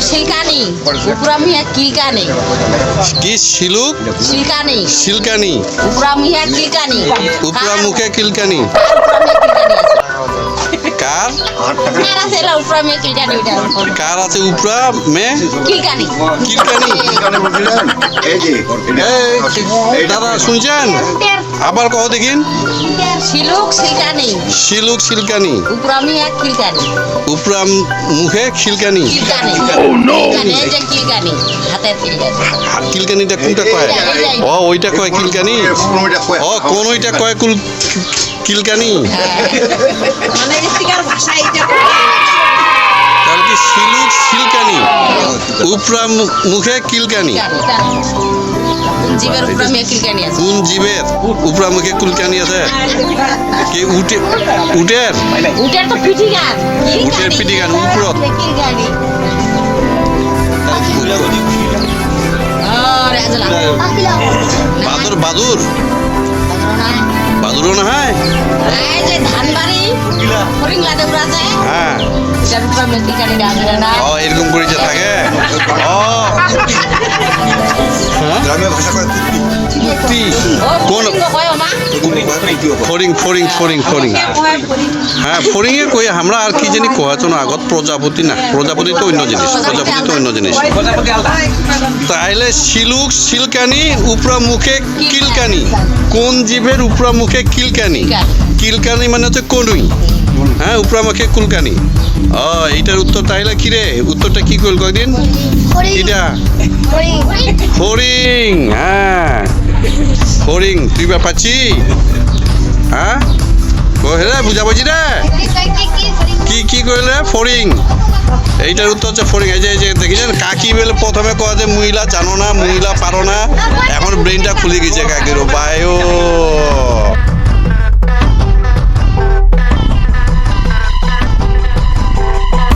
শিলকানি। উপরামিয়া কিলকানি। কি শিলুক শিলকানি। শিলকানি। উপরামিয়া কিলকানি। উপরা মুখে কিলকানি। কার? কার আছে এলা উপরামিয়া কিলকানি ওইটা কার আছে উপরা মে? কিলকানি। কিলকানি। এই যে দাদা শুনছেন? আবার কহ দেখিন। শিলুক শিলকানি। শিলুক মুখে খিলকানি কিলকানি কিলকানি এই যে কিলকানি হাতের কিলকানি কিলকানিটা কোনটা কয়? ও ওইটা কয় কয়? ও কোন ওইটা কয় কুল কিলকানি? মানে ভাষা উপরা মুখে কিলকানি। জীবের উপরামিয়া কিলকানি আছে। কোন জীবের? উপরা মুখে কুলকানি আছে? কি উটে উটের উটের তো পিঠি গান উটের পিঠি গান, উপরত। বাদুর বাদুর। বাদুরও না হয়? এই যে ধানবাড়ি হ্যাঁ। ও এরকম করে যে থাকে? ও। হ্যাঁ? গ্রামের ভাষা কয়? কুত্তি কোন? ফরিং ফরিং ফরিং ফরিং ফরিং হ্যাঁ ফরিংয়ে কই আমরা আর কি জানি কোয়াচন আগত প্রজাপতি না। প্রজাপতি তো অন্য জিনিস প্রজাপতি তো অন্য জিনিস। তাইলে শিলুক শিলকানি উপরা মুখে কিলকানি। কোন জীবের উপরা মুখে কিলকানি। কিলকানি মানে হচ্ছে কনুই। হ্যাঁ উপরা মুখে কুলকানি। ও এইটার উত্তর তাইলে কি রে উত্তরটা কি করল কয়দিন? কিটা? ফরিং হ্যাঁ। ফরিং তুই বা পাচ্ছি হ্যাঁ? রে বুঝাবুঝি রে? কি কি কইলে ফরিং এইটার উত্তর হচ্ছে ফরিং এই যে এই যে দেখেছেন? কাকি বলে প্রথমে কয় যে মহিলা জানো না মহিলা পারো না। এখন ব্রেনটা খুলে গেছে কাকির বায়ো